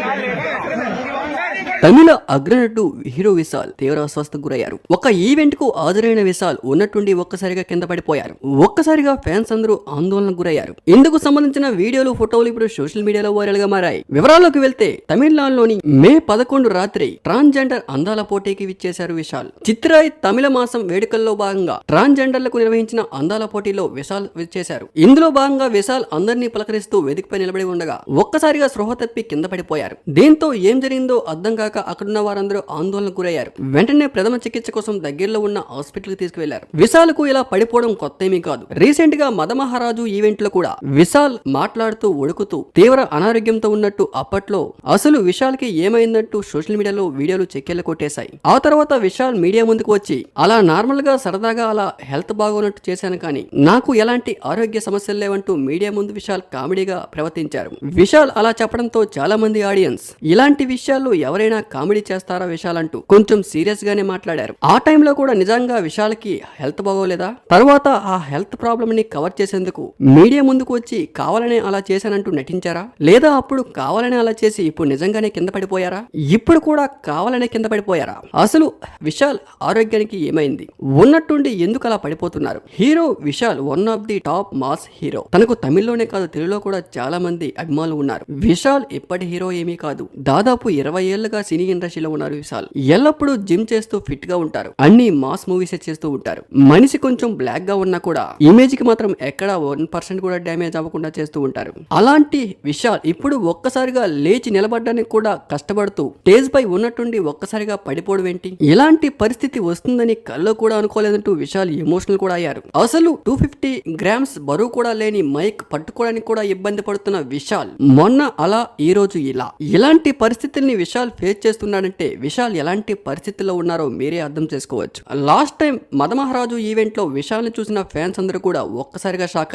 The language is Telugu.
நாலு తమిళ అగ్రనటుడు హీరో విశాల్ తీవ్ర అస్వస్థకు గురయ్యారు. ఒక ఈవెంట్కు హాజరైన విశాల్ ఉన్నట్టుండి ఒక్కసారిగా కింద పడిపోయారు. ఒక్కసారిగా ఫ్యాన్స్ అందరూ ఆందోళనకు గురయ్యారు. ఇందుకు సంబంధించిన వీడియోలు ఫోటోలు ఇప్పుడు సోషల్ మీడియాలో వైరల్గా మారాయి. వివరాల్లోకి వెళ్తే తమిళనాడులోని మే పదకొండు రాత్రి ట్రాన్స్జెండర్ అందాల పోటీకి విచ్చేశారు విశాల్. చిత్రాయ్ తమిళ మాసం వేడుకల్లో భాగంగా ట్రాన్స్జెండర్లకు నిర్వహించిన అందాల పోటీలో విశాల్ విచ్చేశారు. ఇందులో భాగంగా విశాల్ అందరినీ పలకరిస్తూ వేదికపై నిలబడి ఉండగా ఒక్కసారిగా స్పృహ తప్పి కింద పడిపోయారు. దీంతో ఏం జరిగిందో అర్థం కాక అక్కడున్న వారందరూ ఆందోళనకు గురయ్యారు. వెంటనే ప్రథమ చికిత్స కోసం దగ్గరలో ఉన్న హాస్పిటల్కి తీసుకువెళ్ళారు. విశాల్కు ఇలా పడిపోవడం కొత్త ఏమీ కాదు. రీసెంట్గా మదమహారాజు ఈవెంట్లో కూడా విశాల్ మాట్లాడుతూ ఉడుకుతూ తీవ్ర అనారోగ్యంతో ఉన్నట్టు అప్పట్లో అసలు విశాల్కి ఏమైందంటూ సోషల్ మీడియాలో వీడియోలు చెక్కెళ్ళ కొట్టేశాయి. ఆ తర్వాత విశాల్ మీడియా ముందుకు వచ్చి అలా నార్మల్గా సరదాగా అలా హెల్త్ బాగోనట్టు చేశాను కానీ నాకు ఎలాంటి ఆరోగ్య సమస్యలు లేవంటూ మీడియా ముందు విశాల్ కామెడీగా ప్రవర్తించారు. విశాల్ అలా చెప్పడంతో చాలా మంది ఆడియన్స్ ఇలాంటి విషయాల్లో ఎవరైనా కామెడీ చేస్తారా విశాల్ అంటూ కొంచెం సీరియస్ గానే మాట్లాడారు. ఆ టైంలో కూడా నిజంగా విశాల్కి హెల్త్ బాగోలేదా? తర్వాత ఆ హెల్త్ ప్రాబ్లమ్ని కవర్ చేసేందుకు మీడియా ముందుకు వచ్చి కావాలనే అలా చేశానంటూ నటించారా? లేదా అప్పుడు కావాలనే అలా చేసి ఇప్పుడు నిజంగానే కింద పడిపోయారా? ఇప్పుడు కూడా కావాలనే కింద పడిపోయారా? అసలు విశాల్ ఆరోగ్యానికి ఏమైంది? ఉన్నట్టుండి ఎందుకు అలా పడిపోతున్నారు? Hero Vishal one of the top mass hero తనకు తమిళ్ళోనే కాదు తెలుగులో కూడా చాలా మంది అభిమానులు ఉన్నారు. విశాల్ ఇప్పటి హీరో ఏమీ కాదు. దాదాపు ఇరవై ఏళ్ళుగా సినీ ఇండస్ట్రీలో ఉన్నారు విశాల్ ఎల్లప్పుడూ జిమ్ చేస్తూ ఫిట్గా ఉంటారు. అన్ని మాస్ మూవీస్ చేస్తూ ఉంటారు. మనిషి కొంచెం బ్లాక్గా ఉన్నా కూడా ఇమేజ్కి మాత్రం ఎక్కడ వన్ పర్సెంట్ కూడా డ్యామేజ్ అవ్వకుండా చేస్తూ ఉంటారు. అలాంటి విశాల్ ఇప్పుడు ఒక్కసారిగా లేచి నిలబడడానికి కూడా కష్టపడుతూ స్టేజ్ పై ఉన్నట్టుండి ఒక్కసారిగా పడిపోవడం ఏంటి? ఇలాంటి పరిస్థితి వస్తుందని కల్లో కూడా అనుకోలేదంటూ విశాల్ ఎమోషనల్ కూడా అయ్యారు. అసలు టూ ఫిఫ్టీ గ్రామ్స్ బరువు కూడా లేని మైక్ పట్టుకోవడానికి కూడా ఇబ్బంది పడుతున్న విశాల్ మొన్న అలా ఈ రోజు ఇలా. ఇలాంటి పరిస్థితుల్ని విశాల్ ఫేస్ చేస్తున్నాడంటే విశాల్ ఎలాంటి పరిస్థితుల్లో ఉన్నారో మీరే అర్థం చేసుకోవచ్చు. లాస్ట్ టైం మదమహారాజు ఈవెంట్లో విశాల్ని చూసిన ఫ్యాన్స్ అందరూ కూడా ఒక్కసారిగా షాక్ అయ్యారు.